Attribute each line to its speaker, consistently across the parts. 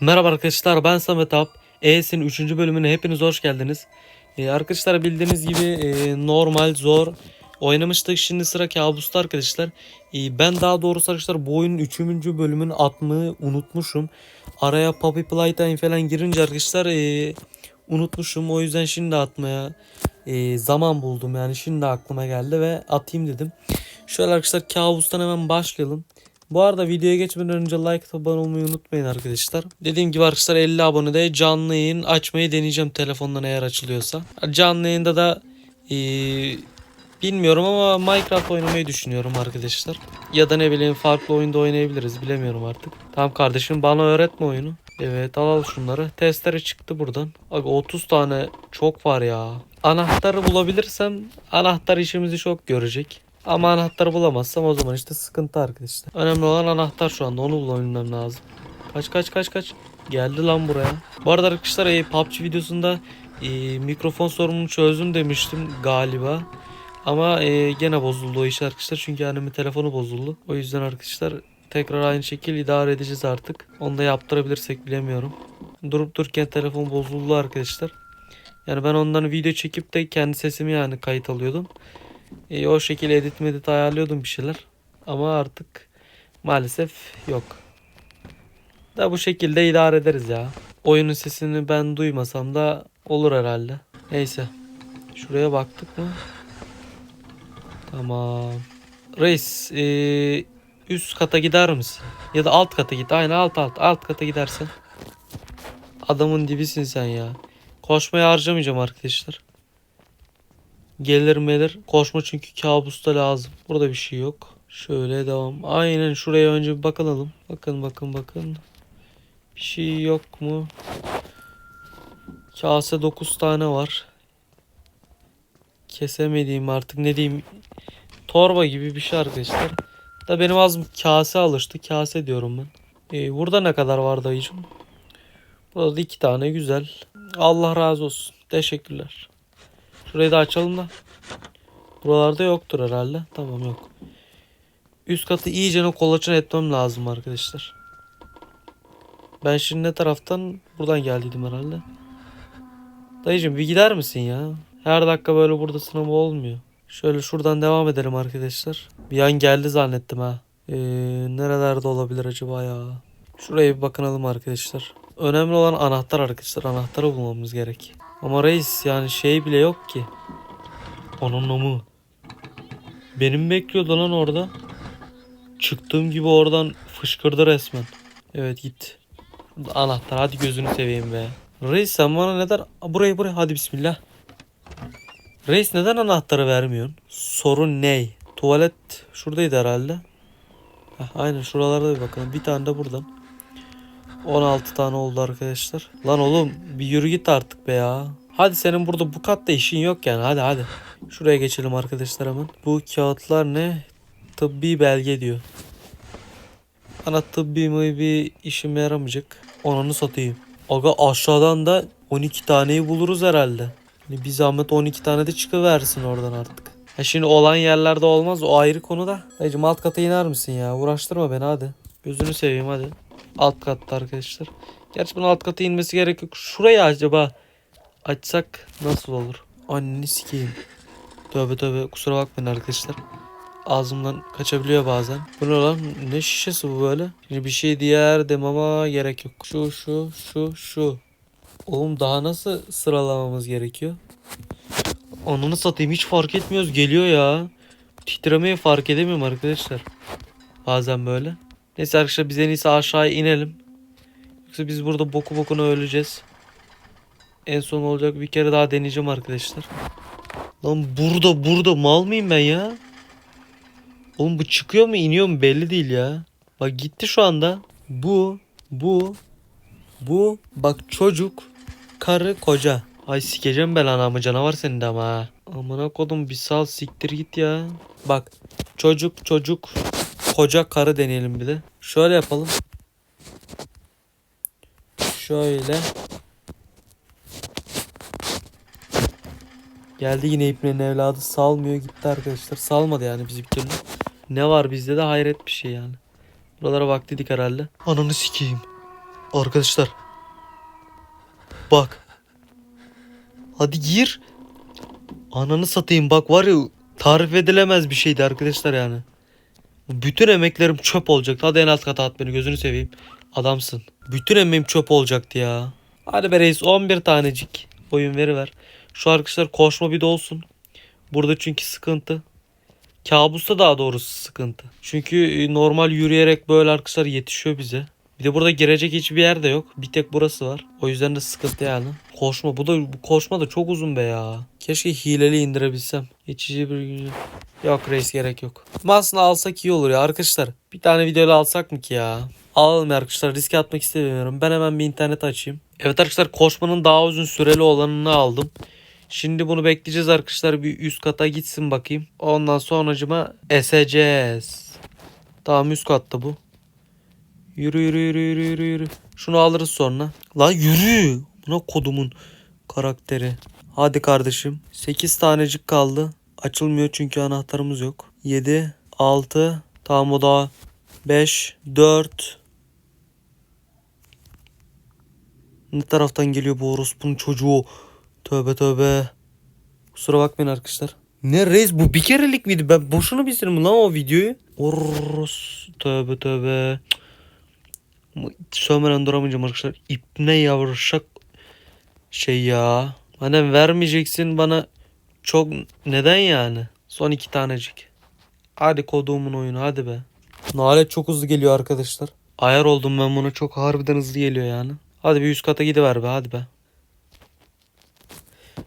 Speaker 1: Merhaba arkadaşlar ben Samet Alp. ES'in 3. bölümüne hepiniz hoş geldiniz. Ee, arkadaşlar bildiğiniz gibi e, normal zor oynamıştık. Şimdi sıra kabusta arkadaşlar. Ee, ben daha doğrusu arkadaşlar bu oyunun 3. bölümünü atmayı unutmuşum. Araya Puppy Playtime falan girince arkadaşlar e, unutmuşum. O yüzden şimdi atmaya e, zaman buldum. Yani şimdi aklıma geldi ve atayım dedim. Şöyle arkadaşlar kabustan hemen başlayalım. Bu arada videoya geçmeden önce like abone olmayı unutmayın arkadaşlar. Dediğim gibi arkadaşlar 50 abonede canlı yayın açmayı deneyeceğim telefondan eğer açılıyorsa. Canlı yayında da eee, bilmiyorum ama Minecraft oynamayı düşünüyorum arkadaşlar. Ya da ne bileyim farklı oyunda oynayabiliriz bilemiyorum artık. Tamam kardeşim bana öğretme oyunu. Evet al al şunları. Testere çıktı buradan. Abi 30 tane çok var ya. Anahtarı bulabilirsem anahtar işimizi çok görecek. Ama anahtarı bulamazsam o zaman işte sıkıntı arkadaşlar. Önemli olan anahtar şu anda onu bulabilmem lazım. Kaç kaç kaç kaç. Geldi lan buraya. Bu arada arkadaşlar e, PUBG videosunda e, mikrofon sorununu çözdüm demiştim galiba. Ama e, gene bozuldu o iş arkadaşlar. Çünkü annemin telefonu bozuldu. O yüzden arkadaşlar tekrar aynı şekilde idare edeceğiz artık. Onu da yaptırabilirsek bilemiyorum. Durup dururken telefon bozuldu arkadaşlar. Yani ben ondan video çekip de kendi sesimi yani kayıt alıyordum. E, o şekilde edit medit ayarlıyordum bir şeyler. Ama artık maalesef yok. Da bu şekilde idare ederiz ya. Oyunun sesini ben duymasam da olur herhalde. Neyse. Şuraya baktık mı? Tamam. Reis e, üst kata gider misin? Ya da alt kata git. Aynen alt alt. Alt kata gidersen. Adamın dibisin sen ya. Koşmayı harcamayacağım arkadaşlar. Gelir melir. Koşma çünkü kabusta lazım. Burada bir şey yok. Şöyle devam. Aynen şuraya önce bir bakalım. Bakın bakın bakın. Bir şey yok mu? Kase 9 tane var. Kesemediğim artık ne diyeyim. Torba gibi bir şey arkadaşlar. Da benim ağzım kase alıştı. Kase diyorum ben. Ee, burada ne kadar var dayıcım? Burada da iki tane güzel. Allah razı olsun. Teşekkürler. Şurayı da açalım da. Buralarda yoktur herhalde. Tamam yok. Üst katı iyice kolaçan etmem lazım arkadaşlar. Ben şimdi ne taraftan? Buradan geldiydim herhalde. Dayıcım bir gider misin ya? Her dakika böyle burada sınav olmuyor. Şöyle şuradan devam edelim arkadaşlar. Bir an geldi zannettim ha. Ee, nerelerde olabilir acaba ya? Şuraya bir bakınalım arkadaşlar. Önemli olan anahtar arkadaşlar. Anahtarı bulmamız gerek. Ama reis yani şey bile yok ki. Onun mı? Benim bekliyordu lan orada. Çıktığım gibi oradan fışkırdı resmen. Evet git. Anahtar hadi gözünü seveyim be. Reis sen bana neden... Buraya buraya hadi bismillah. Reis neden anahtarı vermiyorsun? Sorun ne? Tuvalet şuradaydı herhalde. Heh, aynen şuralarda bir bakalım. Bir tane de buradan. 16 tane oldu arkadaşlar. Lan oğlum bir yürü git artık be ya. Hadi senin burada bu katta işin yok yani. Hadi hadi. Şuraya geçelim arkadaşlar hemen. Bu kağıtlar ne? Tıbbi belge diyor. Bana tıbbi mi bir işime yaramayacak. Onunu satayım. Aga aşağıdan da 12 taneyi buluruz herhalde. Hani bir zahmet 12 tane de çıkıversin oradan artık. Ha şimdi olan yerlerde olmaz o ayrı konu da. Dayıcım alt kata iner misin ya? Uğraştırma beni hadi. Gözünü seveyim hadi. Alt katta arkadaşlar. Gerçi bunun alt kata inmesi gerek yok. Şurayı acaba açsak nasıl olur? Anneni sikeyim. Tövbe tövbe kusura bakmayın arkadaşlar. Ağzımdan kaçabiliyor bazen. Bu ne lan? Ne şişesi bu böyle? Şimdi bir şey diyerdim ama gerek yok. Şu şu şu şu. Oğlum daha nasıl sıralamamız gerekiyor? Ananı satayım hiç fark etmiyoruz geliyor ya. Titremeyi fark edemiyorum arkadaşlar. Bazen böyle. Neyse arkadaşlar biz en iyisi aşağıya inelim. Yoksa biz burada boku bokuna öleceğiz. En son olacak bir kere daha deneyeceğim arkadaşlar. Lan burada burada mal mıyım ben ya? Oğlum bu çıkıyor mu iniyor mu belli değil ya. Bak gitti şu anda. Bu, bu, bu. Bak çocuk, karı, koca. Ay sikeceğim ben anamı canavar senin de ama ha. Amına kodum bir sal siktir git ya. Bak çocuk çocuk koca karı deneyelim bir de. Şöyle yapalım. Şöyle. Geldi yine İbni'nin evladı salmıyor gitti arkadaşlar. Salmadı yani bizi bir türlü. Ne var bizde de hayret bir şey yani. Buralara bak dedik herhalde. Ananı sikeyim. Arkadaşlar. Bak. Hadi gir. Ananı satayım bak var ya tarif edilemez bir şeydi arkadaşlar yani. Bütün emeklerim çöp olacaktı. Hadi en alt kata at beni gözünü seveyim. Adamsın. Bütün emeğim çöp olacaktı ya. Hadi be reis 11 tanecik. Oyun veriver. Şu arkadaşlar koşma bir de olsun. Burada çünkü sıkıntı. Kabusta daha doğrusu sıkıntı. Çünkü e, normal yürüyerek böyle arkadaşlar yetişiyor bize. Bir de burada girecek hiçbir yer de yok. Bir tek burası var. O yüzden de sıkıntı yani. Koşma. Bu da bu koşma da çok uzun be ya. Keşke hileli indirebilsem. Geçici bir gün. Yok reis gerek yok. Ama Aslında alsak iyi olur ya arkadaşlar. Bir tane videoyla alsak mı ki ya? Alalım ya arkadaşlar. Riske atmak istemiyorum. Ben hemen bir internet açayım. Evet arkadaşlar koşmanın daha uzun süreli olanını aldım. Şimdi bunu bekleyeceğiz arkadaşlar. Bir üst kata gitsin bakayım. Ondan sonracıma eseceğiz. Tamam üst katta bu. Yürü yürü yürü yürü yürü yürü. Şunu alırız sonra. Lan yürü. Buna kodumun karakteri. Hadi kardeşim. 8 tanecik kaldı. Açılmıyor çünkü anahtarımız yok. 7, 6, tamam o da 5, 4. Ne taraftan geliyor bu orospunun çocuğu? Tövbe tövbe. Kusura bakmayın arkadaşlar. Ne reis bu bir kerelik miydi? Ben boşuna bitirdim lan o videoyu. Oros. Tövbe tövbe. Sövmeden duramayacağım arkadaşlar. İpne yavruşak şey ya. Hani vermeyeceksin bana çok neden yani? Son iki tanecik. Hadi koduğumun oyunu hadi be. Nalet çok hızlı geliyor arkadaşlar. Ayar oldum ben buna çok harbiden hızlı geliyor yani. Hadi bir üst kata gidiver be hadi be.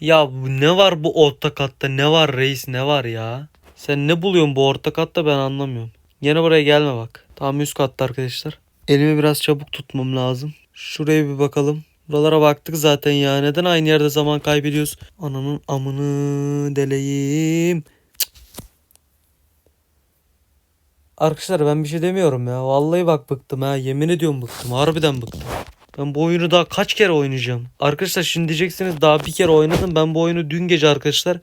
Speaker 1: Ya ne var bu orta katta ne var reis ne var ya? Sen ne buluyorsun bu orta katta ben anlamıyorum. Yine buraya gelme bak. Tamam üst katta arkadaşlar. Elimi biraz çabuk tutmam lazım. Şuraya bir bakalım. Buralara baktık zaten ya. Neden aynı yerde zaman kaybediyoruz? Ananın amını deleyim. Arkadaşlar ben bir şey demiyorum ya. Vallahi bak bıktım ha. Yemin ediyorum bıktım. Harbiden bıktım. Ben bu oyunu daha kaç kere oynayacağım? Arkadaşlar şimdi diyeceksiniz daha bir kere oynadım. Ben bu oyunu dün gece arkadaşlar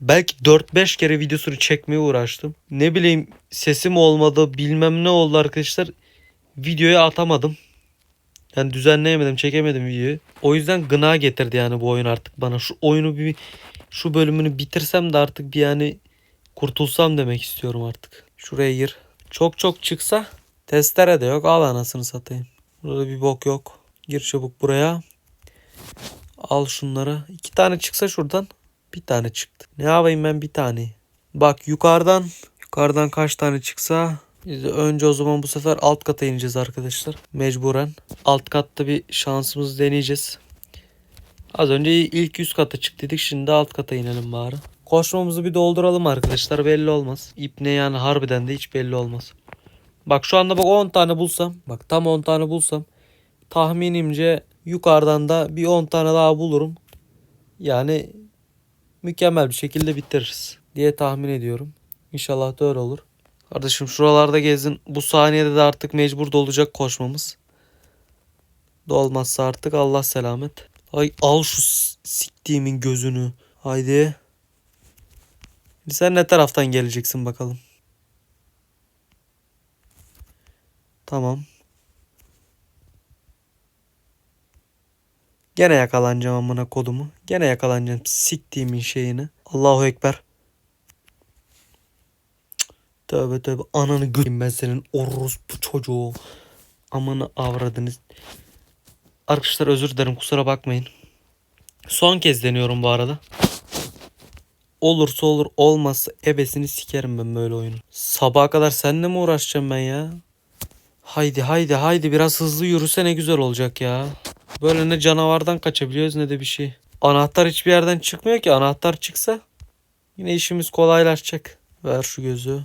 Speaker 1: belki 4-5 kere videosunu çekmeye uğraştım. Ne bileyim sesim olmadı bilmem ne oldu arkadaşlar. Videoya atamadım. Yani düzenleyemedim, çekemedim videoyu. O yüzden gına getirdi yani bu oyun artık bana. Şu oyunu bir şu bölümünü bitirsem de artık bir yani kurtulsam demek istiyorum artık. Şuraya gir. Çok çok çıksa testere de yok. Al anasını satayım. Burada bir bok yok. Gir çabuk buraya. Al şunları. İki tane çıksa şuradan. Bir tane çıktı. Ne yapayım ben bir tane. Bak yukarıdan. Yukarıdan kaç tane çıksa. Önce o zaman bu sefer alt kata ineceğiz arkadaşlar. Mecburen. Alt katta bir şansımızı deneyeceğiz. Az önce ilk üst kata çıktıydık. Şimdi alt kata inelim bari. Koşmamızı bir dolduralım arkadaşlar. Belli olmaz. İp ne yani harbiden de hiç belli olmaz. Bak şu anda bak 10 tane bulsam. Bak tam 10 tane bulsam. Tahminimce yukarıdan da bir 10 tane daha bulurum. Yani mükemmel bir şekilde bitiririz diye tahmin ediyorum. İnşallah da öyle olur. Kardeşim şuralarda gezin. Bu saniyede de artık mecbur dolacak koşmamız. Dolmazsa artık Allah selamet. Ay al şu siktiğimin gözünü. Haydi. Sen ne taraftan geleceksin bakalım. Tamam. Gene yakalanacağım amına kodumu. Gene yakalanacağım siktiğimin şeyini. Allahu Ekber. Tövbe tövbe ananı göreyim ben senin orospu çocuğu. Amanı avradınız. Arkadaşlar özür dilerim kusura bakmayın. Son kez deniyorum bu arada. Olursa olur olmazsa ebesini sikerim ben böyle oyunu. Sabaha kadar seninle mi uğraşacağım ben ya? Haydi haydi haydi biraz hızlı yürüse ne güzel olacak ya. Böyle ne canavardan kaçabiliyoruz ne de bir şey. Anahtar hiçbir yerden çıkmıyor ki. Anahtar çıksa yine işimiz kolaylaşacak. Ver şu gözü.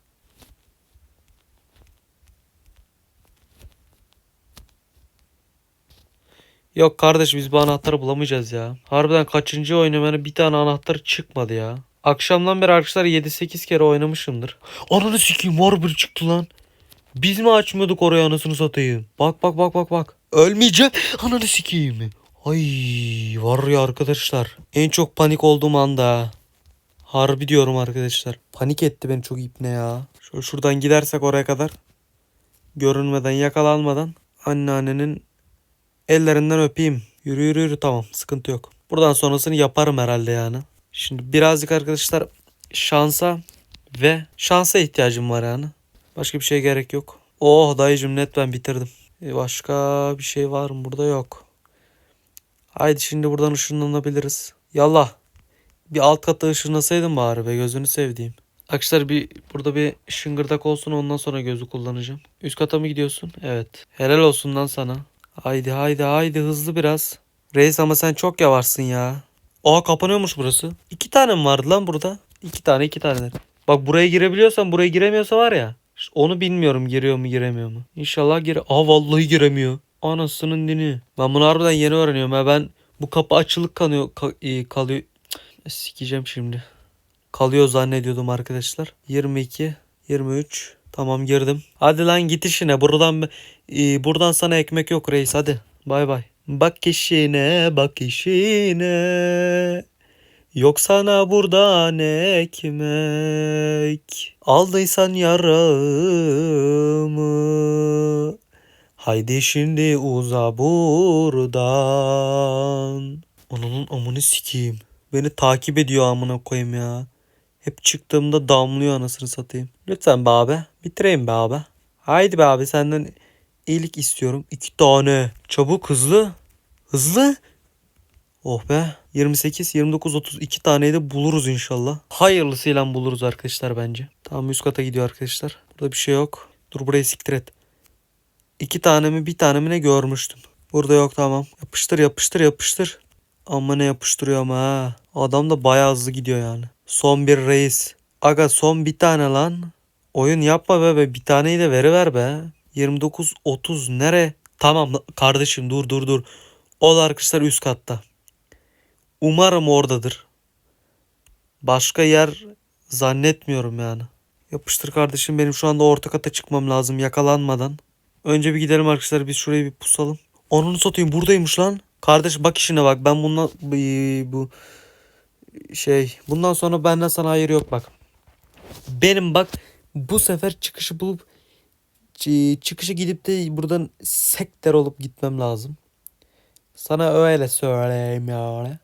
Speaker 1: Yok kardeş biz bu anahtarı bulamayacağız ya. Harbiden kaçıncı oynamanın bir tane anahtar çıkmadı ya. Akşamdan beri arkadaşlar 7-8 kere oynamışımdır. Ananı sikeyim var bir çıktı lan. Biz mi açmıyorduk oraya anasını satayım? Bak bak bak bak bak. Ölmeyeceğim. Ananı sikeyim. Ay var ya arkadaşlar. En çok panik olduğum anda. ha. Harbi diyorum arkadaşlar. Panik etti beni çok ipne ya. Şöyle şuradan gidersek oraya kadar. Görünmeden yakalanmadan anneannenin ellerinden öpeyim. Yürü yürü yürü tamam sıkıntı yok. Buradan sonrasını yaparım herhalde yani. Şimdi birazcık arkadaşlar şansa ve şansa ihtiyacım var yani. Başka bir şeye gerek yok. Oh dayıcım net ben bitirdim. E, başka bir şey var mı? Burada yok. Haydi şimdi buradan ışınlanabiliriz. Yallah. Bir alt kata ışınlasaydın bari be gözünü sevdiğim. Arkadaşlar bir burada bir şıngırdak olsun ondan sonra gözü kullanacağım. Üst kata mı gidiyorsun? Evet. Helal olsun lan sana. Haydi haydi haydi hızlı biraz. Reis ama sen çok yavaşsın ya. Aa kapanıyormuş burası. İki tane mi vardı lan burada? İki tane iki tane. Bak buraya girebiliyorsan buraya giremiyorsa var ya. Onu bilmiyorum giriyor mu giremiyor mu. İnşallah gire. Aa vallahi giremiyor. Anasının dini. Ben bunu harbiden yeni öğreniyorum ya. Ben bu kapı açılık kalıyor. ka- e, kalıyor. Sikeceğim şimdi. Kalıyor zannediyordum arkadaşlar. 22, 23. Tamam girdim. Hadi lan git işine. Buradan e, buradan sana ekmek yok reis hadi. Bay bay. Bak işine bak işine. Yok sana buradan ekmek. Aldıysan yarağımı. Haydi şimdi uza buradan. Onun amını sikeyim. Beni takip ediyor amına koyayım ya. Hep çıktığımda damlıyor anasını satayım. Lütfen be abi. Bitireyim be abi. Haydi be abi senden iyilik istiyorum. İki tane. Çabuk hızlı. Hızlı. Oh be. 28, 29, 30 iki taneyi de buluruz inşallah. Hayırlısıyla buluruz arkadaşlar bence. Tamam üst kata gidiyor arkadaşlar. Burada bir şey yok. Dur burayı siktir et. İki tane mi bir tane ne görmüştüm. Burada yok tamam. Yapıştır yapıştır yapıştır. Ama ne yapıştırıyor ama ha. Adam da bayağı hızlı gidiyor yani. Son bir reis. Aga son bir tane lan. Oyun yapma be be. Bir taneyi de veriver be. 29 30 nere? Tamam kardeşim dur dur dur. O da arkadaşlar üst katta. Umarım oradadır. Başka yer zannetmiyorum yani. Yapıştır kardeşim benim şu anda orta kata çıkmam lazım yakalanmadan. Önce bir gidelim arkadaşlar biz şurayı bir pusalım. Onunu satayım buradaymış lan. Kardeş bak işine bak ben bundan bu, bu şey bundan sonra benden sana hayır yok bak. Benim bak bu sefer çıkışı bulup çı- çıkışı gidip de buradan sekter olup gitmem lazım. Sana öyle söyleyeyim yani.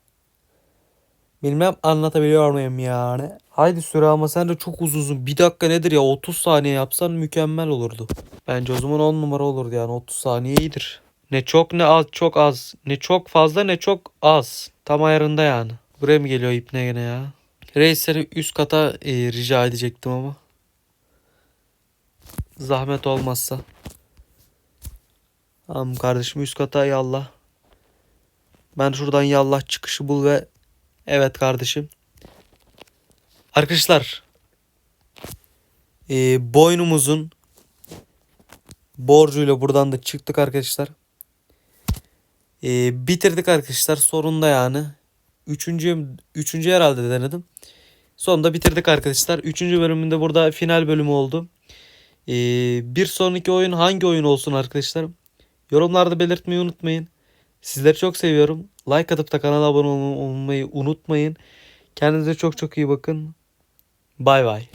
Speaker 1: Bilmem anlatabiliyor muyum yani. Haydi süre ama sen de çok uzunsun. Bir dakika nedir ya 30 saniye yapsan mükemmel olurdu. Bence o zaman 10 numara olurdu yani 30 saniye iyidir. Ne çok ne az çok az. Ne çok fazla ne çok az. Tam ayarında yani. Buraya mı geliyor ipne gene ya? Reis üst kata e, rica edecektim ama. Zahmet olmazsa. Tamam kardeşim üst kata yallah. Ben şuradan yallah çıkışı bul ve evet kardeşim. Arkadaşlar e, boynumuzun borcuyla buradan da çıktık arkadaşlar. E, bitirdik arkadaşlar sonunda yani. Üçüncü, üçüncü herhalde denedim. Sonunda bitirdik arkadaşlar. Üçüncü bölümünde burada final bölümü oldu. E, bir sonraki oyun hangi oyun olsun arkadaşlar? Yorumlarda belirtmeyi unutmayın. Sizleri çok seviyorum. Like atıp da kanala abone olmayı unutmayın. Kendinize çok çok iyi bakın. Bay bay.